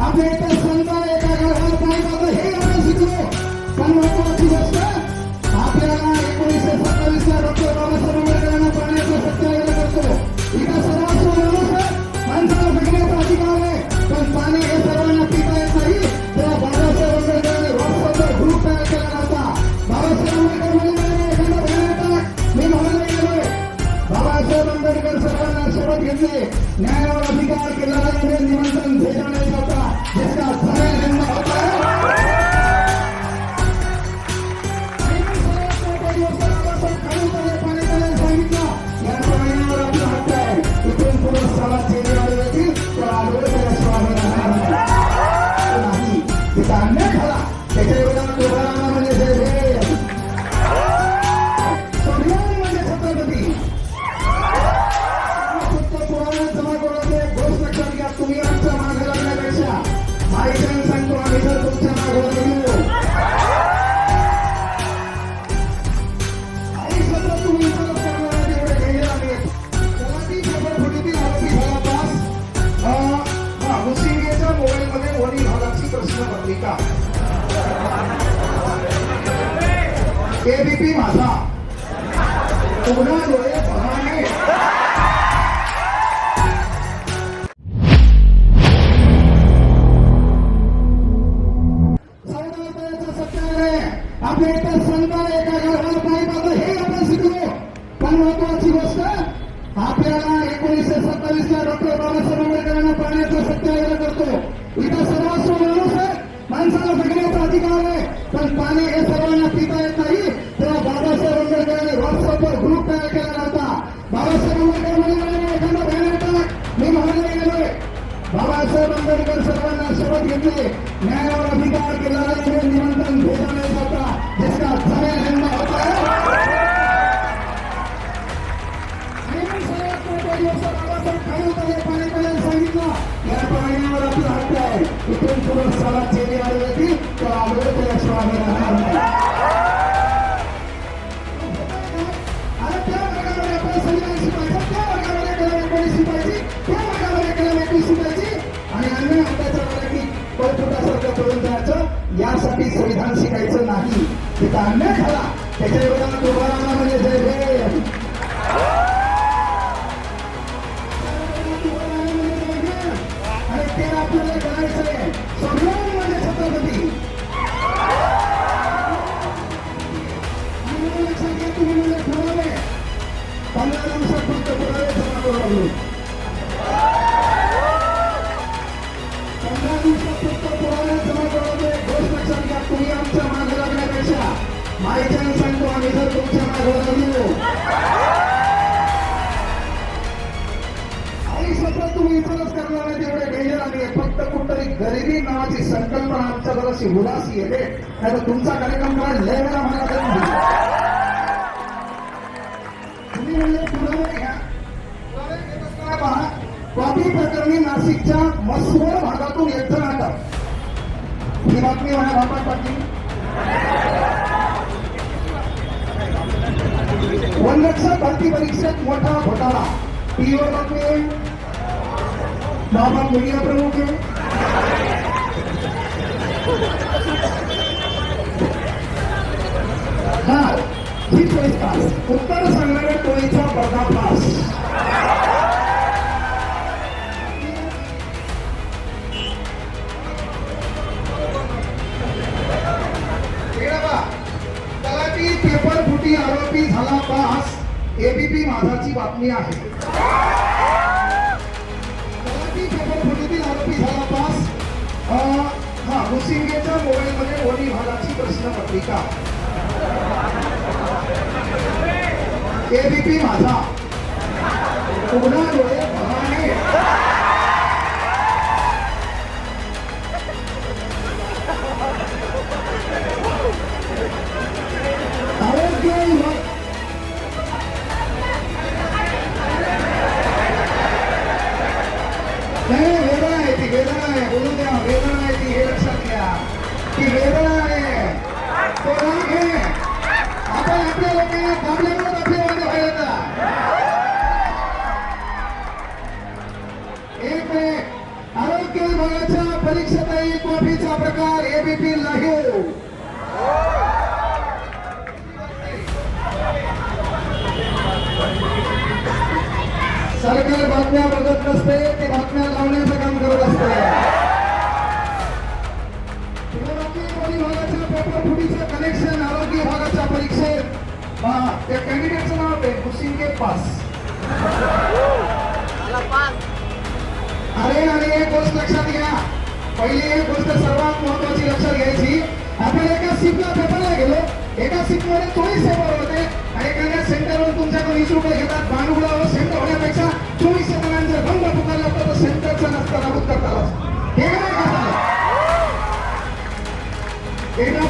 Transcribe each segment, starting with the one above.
आपल्या Ese es un ABP माझा. उघडा डोळे बघाने. आपल्या इथं एका घराला हे आपण शिकलो. पण महत्वाची गोष्ट आपल्याला एकोणीसशे सत्तावीस ला डॉक्टर बाबासाहेब आंबेडकरांना पाण्याचा सत्याग्रह करतो. इथं सर्वांचं माणूस आहे. माणसाला जगण्याचा अधिकार आहे. पण पाणी हे सर्वांना पिता येत नाही. आंबेडकरांनी व्हॉट्सअपवर ग्रुप तयार केला नव्हता बाबासाहेब आंबेडकर म्हणजे एखादा भयानक टाक मी महाराज गेलोय. बाबासाहेब आंबेडकर सर्वांना शपथ घेतली. न्यायावर अधिकार केला जाणे निमंत्रण भेटा नाही जाता. जिसका समय जन्म होता है. सांगितलं. या पाण्यावर आपला हक्क आहे. इथून पुढे सभा चेहरे आले तर आलोय त्याशिवाय राहणार नाही. वर्गामध्ये आपण पण आमच्या जराशी उदासी येते नाही तर तुमचा कार्यक्रम मला लय वेळा मला तुम्ही म्हणजे पुरावे घ्या पहा. कॉपी प्रकरणी नाशिकच्या मसवड भागातून एकजण अटक ही बातमी माझ्या बापात पाटील वनरक्षक भरती परीक्षेत मोठा घोटाळा. पीओ बातमी आहे. बाबा मीडिया प्रमुख आहे. हा ही चोवीस तास उत्तर सांगणाऱ्या टोळीचा पर्दाफाश तलाठी पेपर फुटी आरोपी झाला पास. एबीपी माझाची बातमी आहे. तलाठी पेपर फुटीतील आरोपी झाला पास. अं, मोबाईलमध्ये वडी भागाची प्रश्नपत्रिका. एबीपी माझा. पुन्हा डोळे बघाने आरोग्य विभाग. नाही आहे ती बोलू द्या वेदना आहे ती हे लक्षात घ्या. ती वेदना आहे तो राग आहे. आपण आपल्या लोकांना दाबल्यामुळे आपल्यामध्ये व्हायला एक आरोग्य विभागाच्या परीक्षेतही कॉफीचा प्रकार एबीपी लाईव्ह सरकार बातम्या बघत नसते. त्या कॅन्डिडेटचं नाव आहे हुसिंगे पास. अरे आणि एक गोष्ट लक्षात घ्या. पहिली एक गोष्ट सर्वात महत्वाची लक्षात घ्यायची. आपण एका सीटला पेपरला गेलो. एका सीटमध्ये चोवीस पेपर होते. आणि एखाद्या सेंटरवर तुमच्याकडून वीस रुपये घेतात. भांडुळावर सेंटर होण्यापेक्षा चोवीस जणांना जर बंद पुकारलं असतं तर सेंटरचं नसतं नमूद करता आलं. हे काय का झालं? एकदा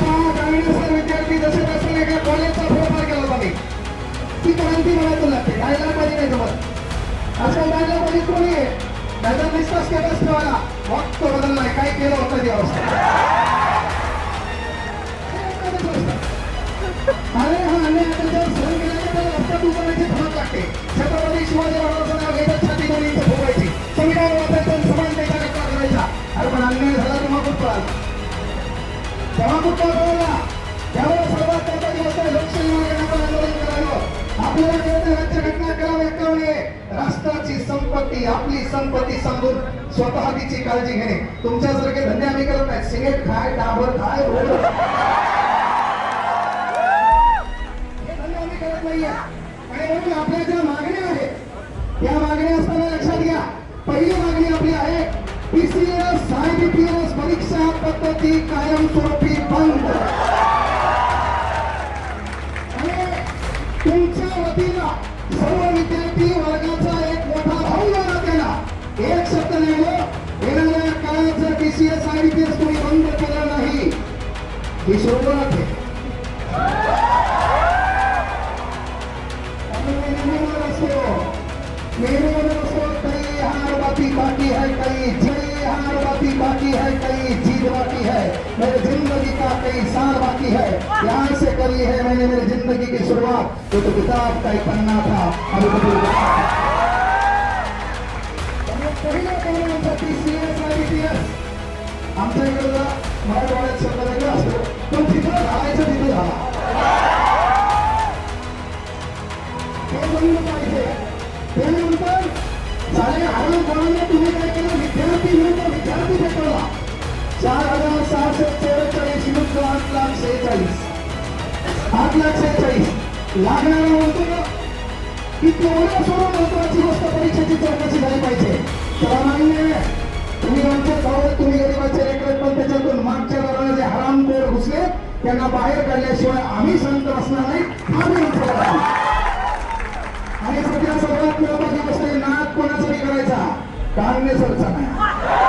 म्हणायचं पाहिजे नाही जमत. असं गायला पाहिजे कोणी त्याचा नुसता केलाच ठेवायला वक्त बदललाय काय केलं होतं ती अवस्था? अरे हा अन्याय त्याच्यावर सहन केला त्याला रस्त्यात उभारण्याची धमक लागते? छत्रपती शिवाजी महाराजांचं नाव घेतात छाती दोन इंच फुगवायची संविधान वाचायचं समान समानतेचा रस्ता करायचा. अरे पण अन्याय झाला तेव्हा कुठं? आला तेव्हा कुठं? कळला त्यावर सर्वात त्याचा दिवस लोकशाही मार्गाने आंदोलन करावं आपल्याला कळतं घटना करावी एकावणे राष्ट्राची संपत्ती आपली संपत्ती समजून स्वतः तिची काळजी घेणे. तुमच्यासारखे धंदे आम्ही करत नाही. सिगरेट खाय डाबर खाय आम्ही करत नाहीये. आणि म्हणून आपल्या ज्या मागण्या आहेत या मागण्या असताना लक्षात घ्या. पहिली मागणी आपली आहे पीसीएस आयबीपीएस परीक्षा पद्धती कायमस्वरूपी बंद. मैंने मेरी जिंदगी की शुरुआत तो, तो किताब का ही पन्ना था अभी तो भूल गया। त्यामुळे पहिलं पाऊल आमचं TCS आणि BTS. आमच्या इकडे मराठवाड्यात शब्द वेगळा असतो. पण तिथं राहायचं तिथं झाला हे बंद पाहिजे. त्यानंतर साडे अकरा जणांना तुम्ही काय केलं? विद्यार्थी विरुद्ध विद्यार्थी पेटवला चार हजार सहाशे चौवेचाळीस विरुद्ध आठ लाख शेहेचाळीस. आठ लाख शेहेचाळीस लागणारा म्हणतो ना? की तेवढ्या सोडून महत्वाची गोष्ट परीक्षेची चौकशी झाली पाहिजे. तर मान्य तुम्ही आमच्या गावात तुम्ही गरीबाचे लेकर पण त्याच्यातून मागच्या घराला जे हराम हरामखोर घुसले त्यांना बाहेर काढल्याशिवाय आम्ही संत असणार नाही. आम्ही आणि सध्या सर्वात महत्वाची गोष्ट आहे कोणाचा कोणासाठी करायचा? काँग्रेसवरचा नाही.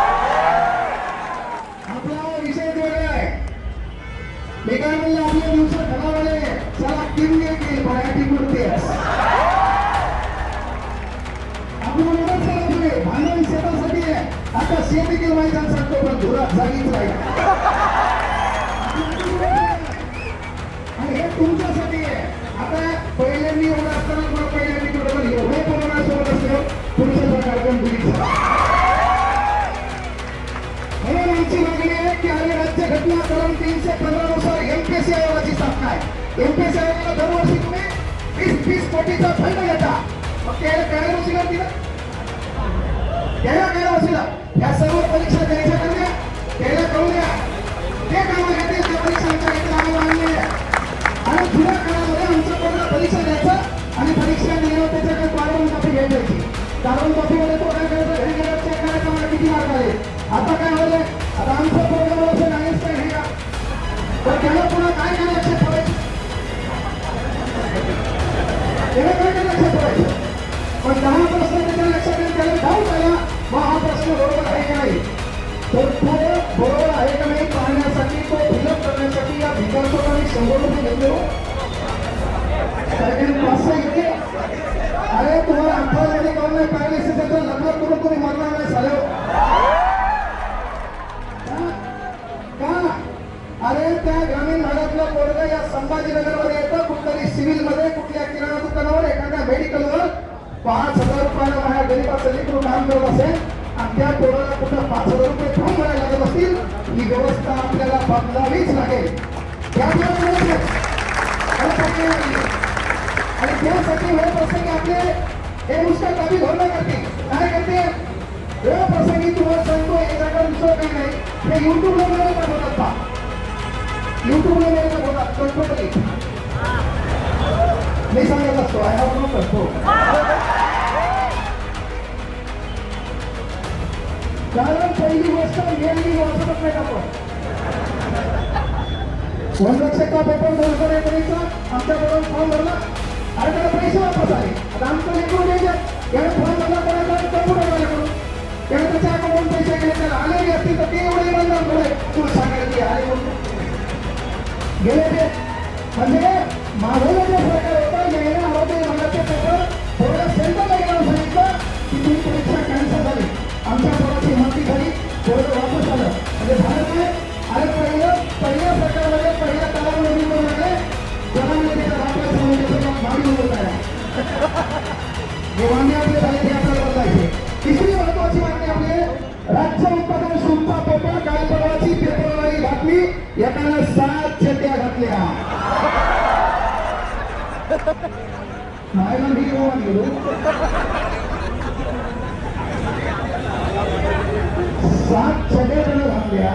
पाच हजार रुपयाला माझ्या गरीबाचं लेकरू काम करत असेल आणि त्या पोराला कुठं पाच हजार रुपये फॉर्म भरायला लागत असतील ही व्यवस्था आपल्याला बदलावीच लागेल. त्यामुळे आणि त्यासाठी वेळ प्रसंगी आपले हे नुसतं कमी धोरण करते काय करते वेळ प्रसंगी तुम्हाला सांगतो एकदा दुसरं काही नाही हे युट्यूबला मिळेल का बोलतात पा युट्यूबला मिळेल का बोलतात कंट्रोल मी सांगत असतो आय हॅव नो कंट्रोल कारण पहिली गोष्ट मेनली वाचतच नाही आपण. का पेपर दोन नाही एकोणीसचा आमच्याकडून फॉर्म भरला. अरे त्याला पैसे वापस आले. आता आमचं लेकरू द्यायचे याने फॉर्म भरला कोणाचा कम्प्युटर वाल्याकडून त्याने त्याच्या अकाउंट पैसे गेले त्याला आलेले असतील तर ते एवढे इमानदार पुढे तू सांगायला की आले म्हणून. गेले ते. म्हणजे माझं हे वांगे आपले आपल्याला तिसरी महत्वाची मागणी आपली राज्य उत्पादन शुल्का पेपर काल परवाची पेपरवारी एकानं सात चेत्या घातल्या. मायला मी गोवा गेलो सात छड्या त्यानं घातल्या.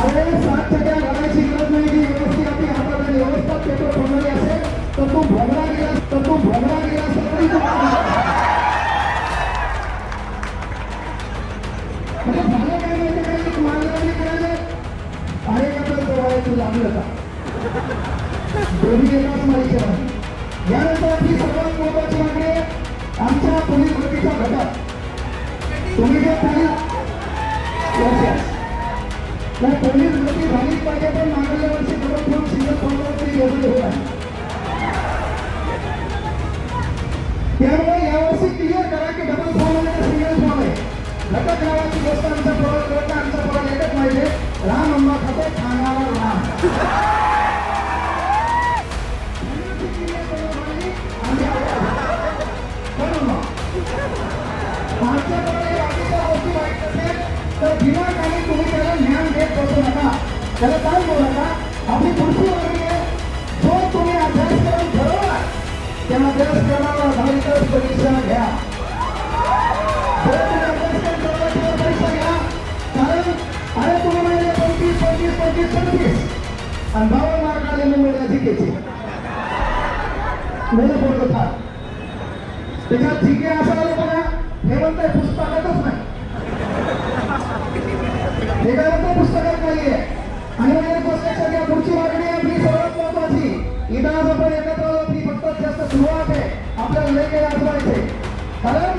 अरे सात छड्या घालायची गरज नाही की व्यवस्थित आपली हातात आणि व्यवस्था पेपर बनवली असेल तर तू भरला गेला तर तू भरला गेला तरी तू जवळ दोन्ही एकाच माहिती आहे. यानंतर आपली सर्वात महत्वाची मागणी आमच्या पोलीस भरतीचा घटक. तुम्ही जे पोलीस Yes, पोलीस भरती झालीच पाहिजे पण मागल्या वर्षी परत खूप सिंगल फॉर्मवर तरी योजना होत आहे. त्यामुळे यावर्षी क्लिअर करा की डबल फॉर्म आणि सिंगल फॉर्म आहे. घटक नावाची गोष्ट आमचा प्रवास करता आमचा प्रवास एकच माहिती आहे. राम अंबा खातो खाणारा राम बरोबर मग. आमच्याकडे तुम्ही त्याला ज्ञान देत बसू नका त्याला काय बोलू नका आपली पुढची मागणी जो तुम्ही अभ्यासक्रम ठरवला त्या अभ्यासक्रमाला आधारितच परीक्षा घ्या आणि बावन्न मार्क आले मुंबईला जिकेचे मुलं बोलत होता त्याच्यात ठीक असं बघा हे म्हणताय पुस्तकातच नाही हे काय म्हणतं पुस्तकात आणि गोष्ट पुढची मागणी आपली सर्वात महत्वाची आपण एकत्र फक्त जास्त सुरुवात आहे आपल्याला लय काही कारण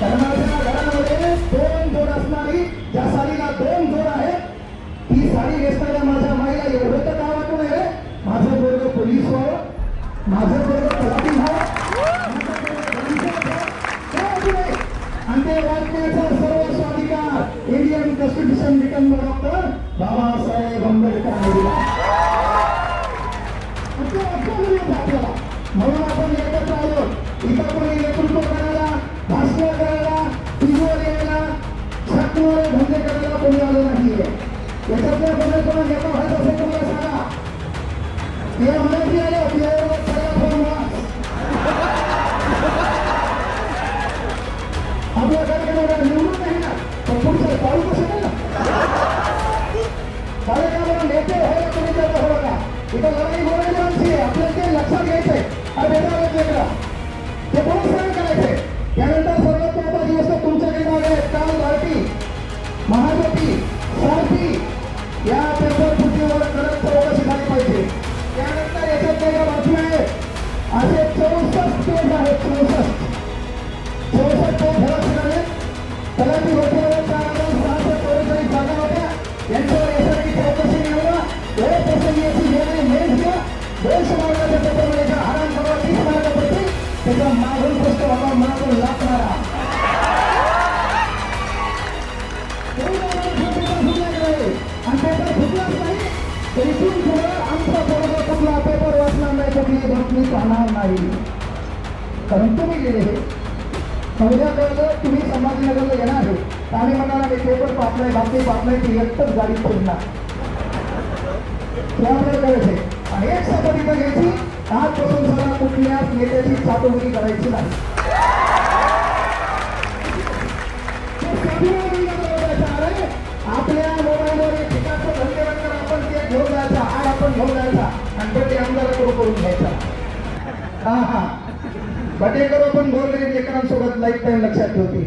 माझ्या घरामध्ये दोन जोड असणारी ज्या साडीला दोन जोड इथं कोणी बातमी नाही. कारण तुम्ही गेले हे. उद्या तुम्ही संभाजीनगरला येणार आहे आम्ही म्हणाला मी पेपर पापलाय बातमी पापलाय ती एकच गाडी फिरणार हे आपल्याला आहे आणि एक शपथ इथं घ्यायची आजपासून सगळ्या कुठल्याच नेत्याची चातुर्गी करायची नाही. आपल्या मोबाईलवर एक ठिकाणचं धंदेवाकर आपण ते घेऊन जायचा हा आपण घेऊन जायचा आणि ते आमदाराकडून करून घ्यायचा. हा हा. बटेकर आपण गोरगरीब लेकरांसोबत लाईफ टाईम लक्षात ठेवते.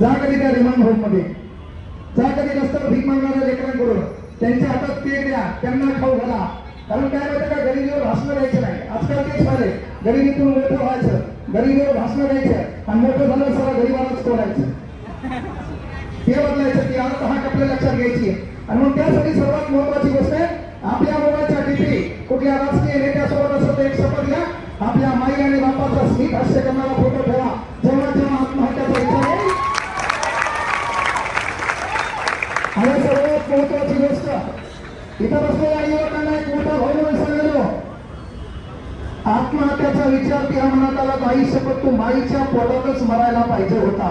जा कधी त्या रिमांड होममध्ये. जा कधी रस्त्यावर भीक मागणाऱ्या लेकरांकडून त्यांच्या हातात ते द्या त्यांना खाऊ घाला. कारण काय माहिती का गरिबीवर भाषण द्यायचं नाही. आजकाल तेच झाले गरिबीतून मोठं व्हायचं. गरिबीवर भाषण द्यायचं आणि मोठं झालं सगळं गरिबालाच कोणायचं ते बदलायचं की आज हा आपल्या लक्षात घ्यायची आणि मग त्यासाठी सर्वात महत्वाची गोष्ट आहे आपल्या मुलाच्या डिग्री कुठल्या राजकीय नेत्यासोबत असं तर एक शपथ घ्या. आपल्या माई आणि बापाचा स्मित हास्य करणारा फोटो ठेवा. जेव्हा जेव्हा आत्महत्याचा विचार येईल आणि सर्वात महत्वाची गोष्ट इथं बसलेल्या युवकांना एक मोठा भाऊ म्हणून आत्महत्याचा विचार त्या मनात आला बाई शपथ तू माईच्या पोटातच मरायला पाहिजे होता.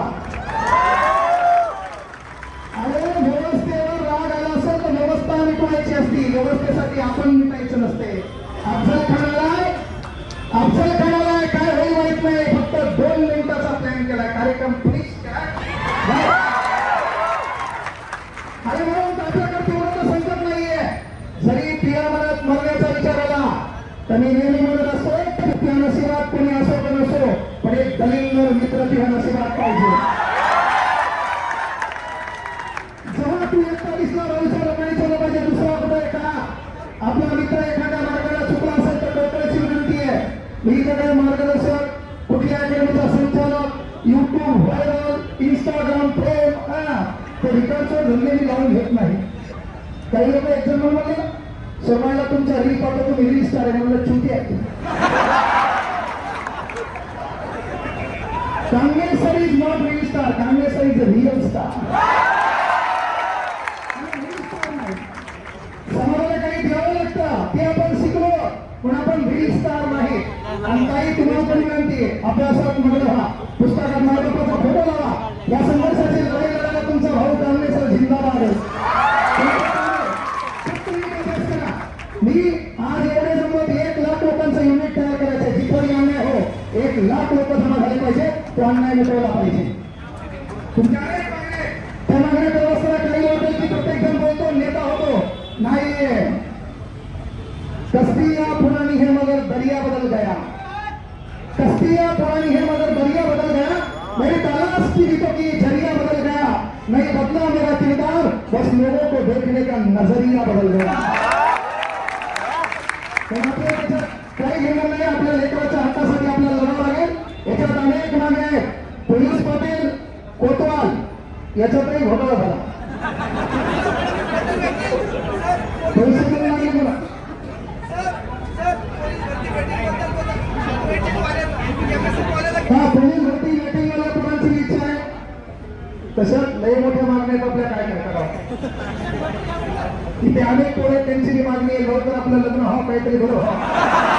अरे व्यवस्थेवर राग आला असेल तर व्यवस्था मिटवायची असती. व्यवस्थेसाठी आपण मिटायचं नसते. अफजल खानाला अफजल खानाला काय होईल माहीत नाही. फक्त दोन मिनिटाचा प्लॅन केला. कार्यक्रम फिनिश करा. अरे म्हणून आपल्याकडे तेवढं संकट नाहीये. जरी पिया मनात मरण्याचा विचार आला त्यांनी मी नेहमी म्हणत असतो त्या नशिबात कोणी असो का नसो पण एक दलिंगर मित्र तुझ्या नशिबात पाहिजे. संचालक व्हायरल इंस्टाग्राम प्रेम हा ते रिकार्डचं धंदे मी लावून घेत नाही. काही लोक एक जण म्हणले सोमायला तुमच्या रील पाठवतो तुम्ही रील स्टार आहे. म्हणलं चुकी आहे. Congress sir is not reel star Congress sir is a real star समाजाला काही द्यावं लागतं ते आपण शिकलो पण आपण रील स्टार नाही. आणि काही तुम्हाला पण विनंती अभ्यासात म्हणलं हा पुस्तकात मायबापाचा फोटो लावा. या संघर्षाची लढाई लढायला तुमचा भाऊ कांगेसर जिंदाबाद मी आज एवढे एक लाख लोकांचं युनिट तयार करायचं जिथं अन्याय हो एक लाख लोक जमा झाले पाहिजे तो अन्याय मिटवला पाहिजे. काही वाटेल की प्रत्येक जण बोलतो नेता होतो. कस्तिया पुराणी है मगर दरिया बदल गया. कस्तिया पुराणी है मगर दरिया बदल गया मेरी की गीतों की जरिया बदल गया। नहीं बदला मेरा किरदार बस लोगों को देखने का नजरिया बदल गया। याच्यात काही नाही आपल्या लेकराच्या हक्कासाठी आपल्याला लढावं लागेल याच्यात अनेक मागे पोलीस पाटील कोतवाल याच्यातही घोटाळा झाला तसंच लय मोठ्या मागण्या आहेत आपल्या काय करावं तिथे अनेक पोळे त्यांची मागणी आहे लवकर आपलं लग्न व्हावं काहीतरी बरोबर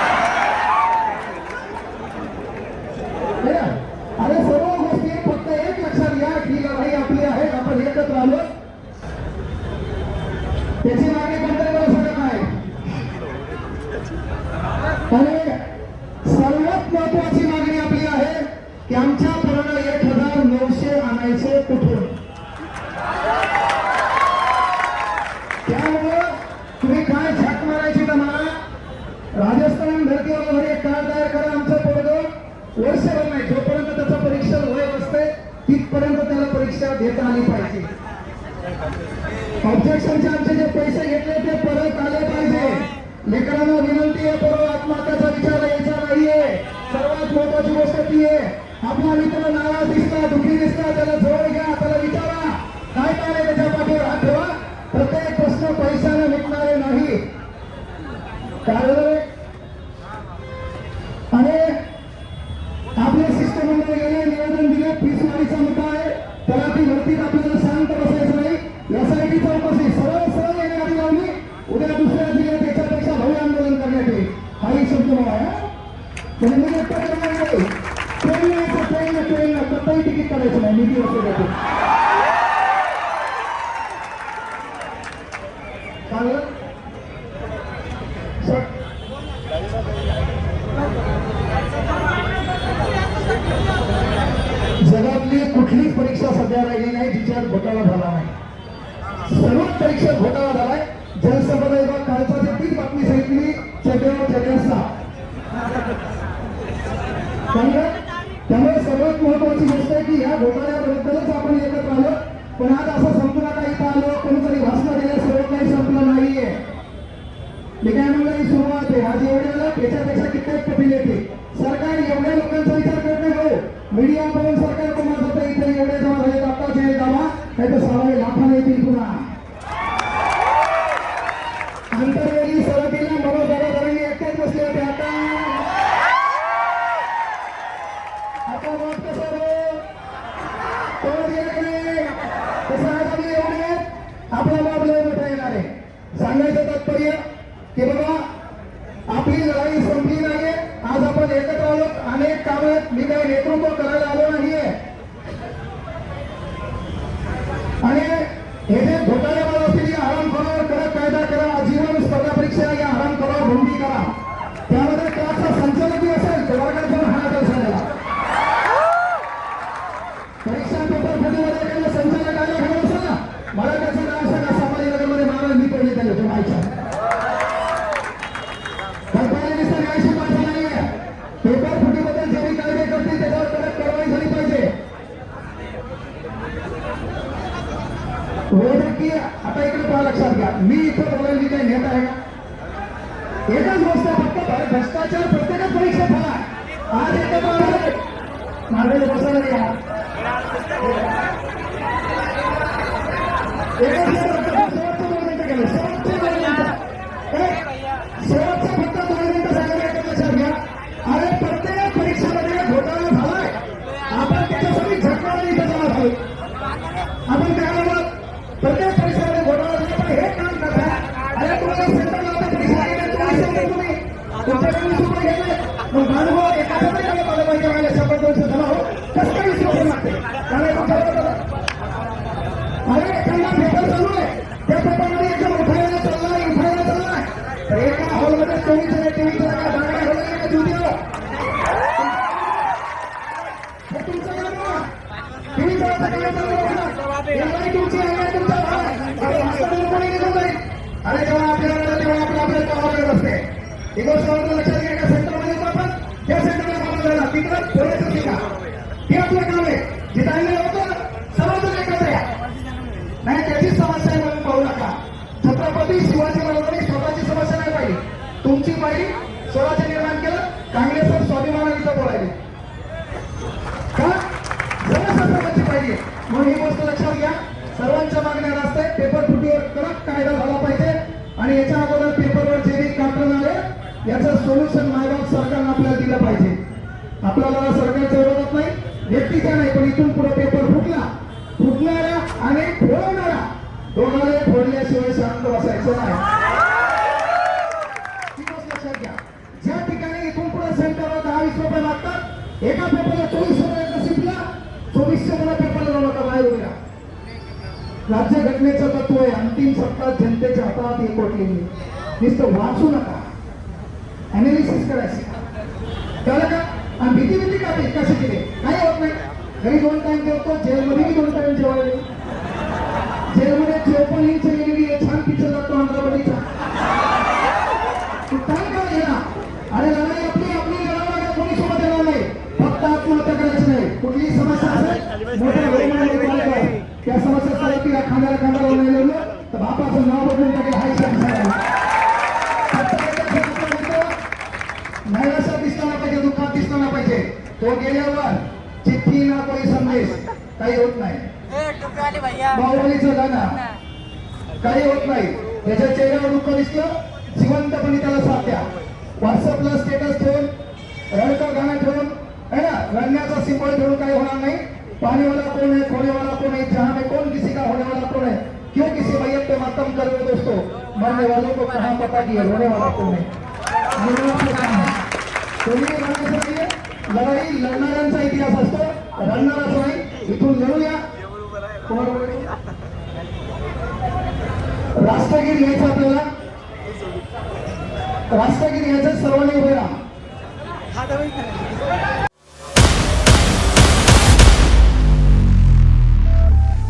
ಪ್ರಜಲ ভোটাররা দাঁড়ায় জেরুসালাম लढाई संपली नाहीये. आज आपण एकत्र आलो. अनेक काम आहेत. मी काही नेतृत्व करायला आलो नाहीये. आणि हे जे घोटाळेवाद असतील या आराम करावर कडक कायदा करा आजीवन स्पर्धा परीक्षा या आराम करावर भूमी करा. त्यामध्ये क्लासचा संचालकही असेल. तेव्हा मी इथं बोलायला मी काही घेत आहे का एकच गोष्ट फक्त भ्रष्टाचार प्रत्येकच परीक्षा झाला. आज एकत्र मार्गाने बसायला या एकच मग माणूस एखादा तरी आलं मला पाहिजे माझ्या शंभर दोनशे जमा हो कसं काही विश्वास लागते त्याला एका अरे एखादा पेपर चालू आहे. त्या पेपरमध्ये एकदम उठायला चाललाय उठायला चाललाय. तर एका हॉलमध्ये चोवीस जण लक्षात एका पेपरला चोवीस एका सीटला चोवीसशे मला पेपरला नका बाहेर उद्या राज्य घटनेचं तत्व आहे अंतिम सत्ता जनतेच्या हातात एकवटलेली नुसतं वाचू नका. अनालिसिस करायचं. झालं का आणि भीती भीती का ते कसे केले काही होत नाही. घरी दोन टाइम जेवतो जेलमध्ये दोन टाइम जेवायला जेलमध्ये जेवपण ही इंच आहे छान पिक्चर लागतो आंध्रमध्ये आत्महत्या करायची नाही. कुठलीही समस्या असेल मोठ्या कर त्या समस्या चालत की खांद्याला खांदा लावून नाही लावलं तर बापाचं नाव बदलून टाकेल हा नैराश्यात दिसला नाही पाहिजे दुःखात दिसला नाही पाहिजे. तो गेल्यावर चिठ्ठी ना कोणी संदेश काही होत नाही. बाहुबलीचं गाणं काही होत नाही. त्याच्या चेहऱ्यावर दुःख दिसलं जिवंतपणे त्याला साथ द्या. व्हॉट्सअपला स्टेटस ठेवून रडकर गाणं ठेवून है ना? रडण्याचा सिंबल ठेवून काही होणार नाही. पानी वाला कौन है खोने वाला कौन है जहां में कौन किसी का होने वाला कौन है क्यों किसी मैयत पे मतम कर रहे हो दोस्तों? मरने वालों को कहा पता कि होने वाला कौन है? ये लोगों को काम लढाई लढणाऱ्यांचा इतिहास असतो. रडणाराच नाही इथून लढूया. राष्ट्रगीर घ्यायचं आपल्याला? राष्ट्रगीर घ्यायचं सर्वांनी उभे राहा.